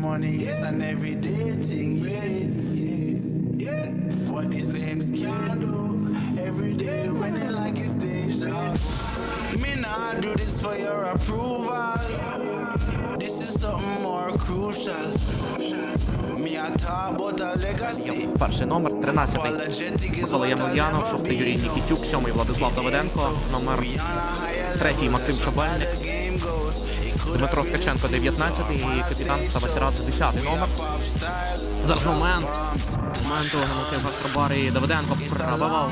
money is an everyday thing, yeah, yeah, yeah. What these lames can do, every day running like it's deja. Me not do this for your approval. This is something more crucial. Перший номер, 13-й. Микола Ямельянов, never Юрій no. Нікітюк, сьомий Владислав Давиденко, номер Третій Максим Шабельник, Дмитро Ткаченко, 19-й і капітан Савасірадзе, 10-й номер. Зараз момент. Момент Гануки Гастробар і Давиденко пробивав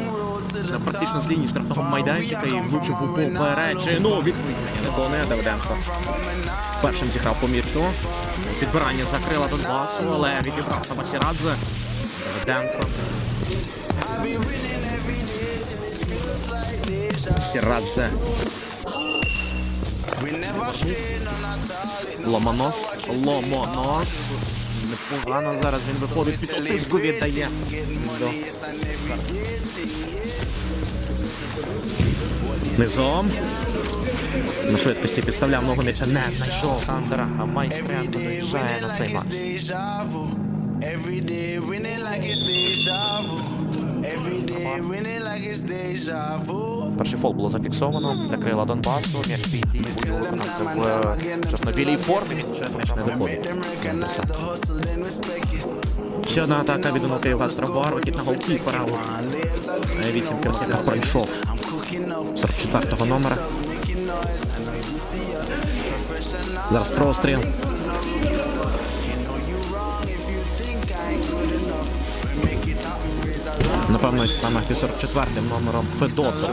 практично з лінії штрафного майданчика і влучив у попереджену відповідь не виконує Давиденко. Першим зіграв по м'ячу. Підбирання закрила Донбасу, але відібрав Савасірадзе. Давиденко. Сірадзе. Ломонос. Ломонос. Непогано зараз він виходить під тиску віддає. Низом. На швидкості підставляв ногу м'яча. Не знайшов Сандера. А майстренко заїжджає на цей матч. Перший фол було зафіксовано для крила Донбасу. М'яч під лівою виконавця в чорнобілій формі. Не it. Ще одна атака від Онуки Гастробару. Хід на голкіпера. Вісім кілометрів пройшов I'm cooking 44-го номера. making noise. Напевно, саме під 44-м номером Федотов.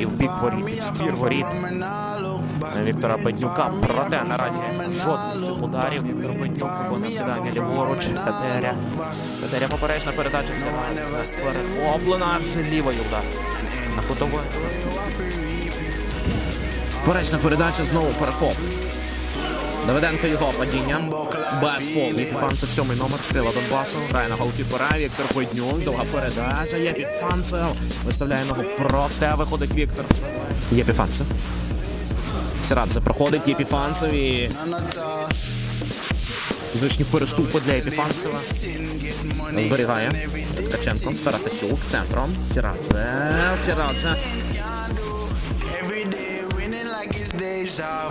І в бік воріт, ствір воріт. Віктора Беднюка. Проте наразі жодний з цих ударів. Віктор Беднюк виконує кидання ліворуч. Тетеря. Тетеря поперечна передача все перехоплена з лівої удар. На кутовий. Поперечна передача знову перехоп. Давиденко його падіння. Без фолу. Єпіфанцев сьомий номер. Крила Донбасу. Грає на голкіпера. Віктор Беднюк. Довга передача. Єпіфанцев. Виставляє ногу проте. Виходить Віктор. Єпіфанцев. Сірадзе проходить Єпіфанцев і звичні переступи для Єпіфанцева. Зберігає Ткаченко, Таратасюк, центром. Сірадзе, Сірадзе.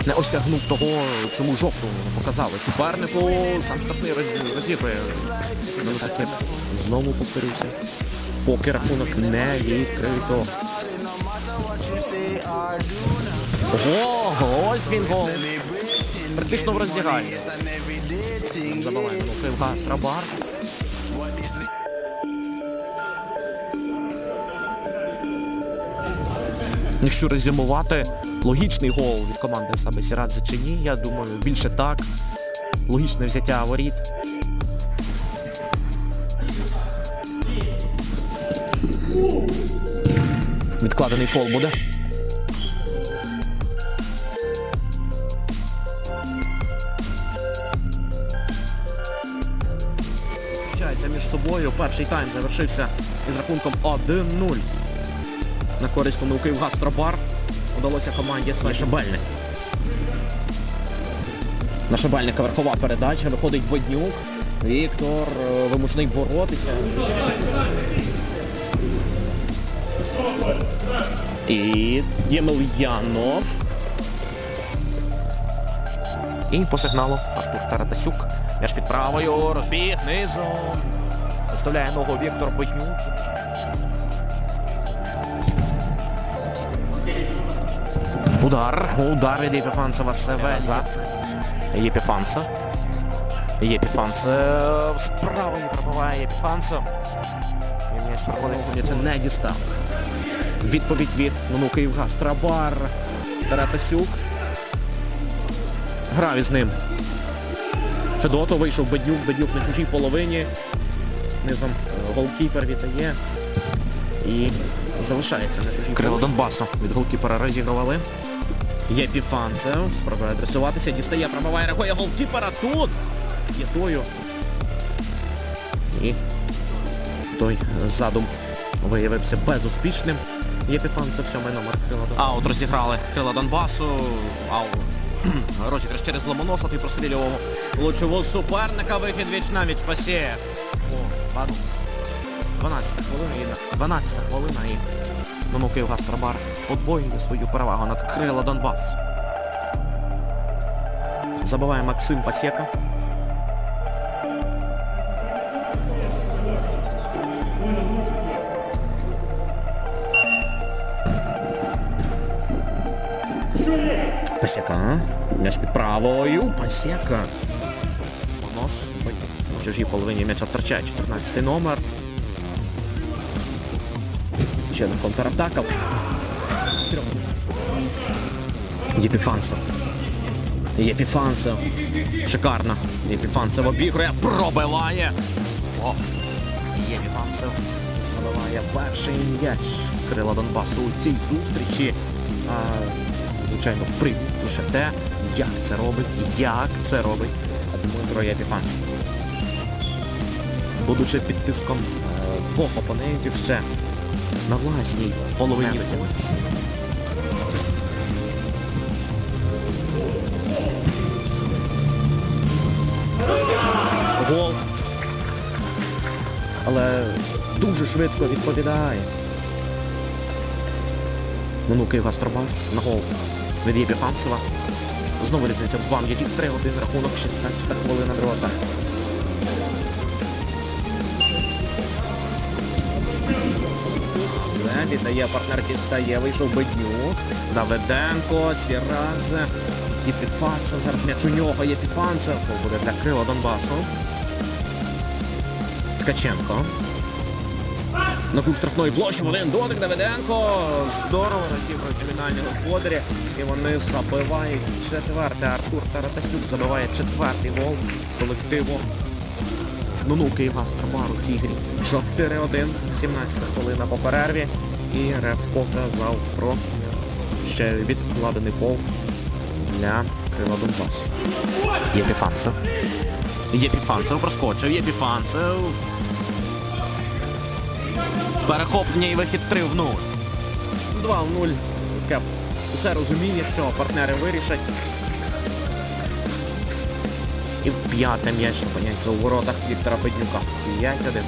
Не осягнув того, чому жовту показали супернику. Сам штрафний роз- розігрує на високі. Знову повторюся. Поки рахунок не відкрито. Ого, ось він гол. Практично в роздяганні. It's an everyday thing. Забиває Кривга Трабар. Якщо резюмувати, логічний гол від команди саме Сірадзе чи ні, я думаю, більше так. Логічне взяття воріт. Відкладений фол буде. Між собою. Перший тайм завершився із рахунком 1-0. На користь у Київгастробар удалося команді Шабельник. На Шабельника верхова передача. Виходить Воднюк. Віктор е, вимушений боротися. І Ємельянов. І по сигналу Артур Таратасюк. М'яч під правою, розбіг низом. Виставляє ногу Віктор Боднюк. Удар. Удар від Єпіфанцева Севеза. Єпіфанцев. Єпіфанцев. Справа не пробиває Єпіфанцев. І м'яч проходить, м'яч не дістав. Відповідь від ну, Київгаз. Трабар. Таратасюк. Грав із ним. Федотов вийшов Беднюк, Беднюк на чужій половині. Низом е, голкіпер віддає. І залишається на чужій Крило Донбасу від голкіпера розігрували. Єпіфанцев спробує адресуватися, дістає, пробиває, рахує голкіпера тут. Єтою. І той задум виявився безуспішним. Єпіфанцев сьомий номер Крила Донбасу. Аут розіграли Крила Донбасу. Аут. Розіграш через Ломоноса, ти прострілював лучового суперника, вихід віч на віч пасє. О, ладно. 12 хвилина 12 хвилина і ну Київ Гастробар подвоює свою перевагу над Крила Донбас. Забиває Максим Пасєка. Пасяка. М'яч під правою. Пасяка. Монос. На чужій половині м'яча втрачає 14 номер. Ще одна контратака. Єпіфанцев. Єпіфанцев. Шикарно. Єпіфанцев обігрує, пробиває. О, Єпіфанцев забиває перший м'яч Крила Донбасу у цій зустрічі. А, звичайно, привід лише те, як це робить, як це робить Дмитро Єпіфанцев. Будучи під тиском е, двох опонентів ще на власній половині кола. Гол. Але дуже швидко відповідає. Ну, Київ Гастробар на гол від Єпіфанцева. Знову різниця в два м'ячі 3-1 рахунок 16 хвилина другого віддає партнер дістає, вийшов Беднюк, Давиденко, Сіраз, Єпіфанцев. Зараз м'яч у нього, Єпіфанцев. Буде для крила Донбасу. Ткаченко. На кут штрафної площі один дотик Давиденко. Здорово розігрує кримінальні господарі. І вони забивають четверте. Артур Таратасюк забиває четвертий гол колективу. Ну ну Київ Гастробар у цій грі. 4-1, 17 хвилина по перерві. І Реф показав про ще відкладений фол для Крила Донбасу. Єпіфанцев. Єпіфанцев проскочив, Єпіфанцев. Перехоплення і вихід 3 в 0. 2 в 0. Кеп. Усе розуміє, що партнери вирішать. І в п'яте м'яч опиняється у воротах Віктора Педнюка. 5-1.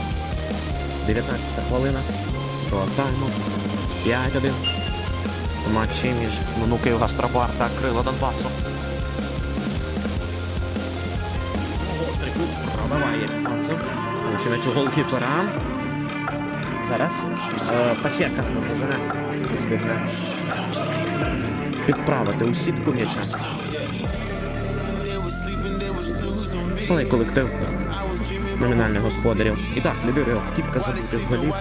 19 хвилина. До тайму. 5-1. Матчі між Нунукою Гастробар та Крила Донбасу. Гострий кут пробиває. Получив м'яч у голкіпера. Зараз. Е, Пасєка наздожене. Встигне. Підправити у сітку м'яча. Але колектив номінальних господарів. І так, лідирує в кілька забитих голів.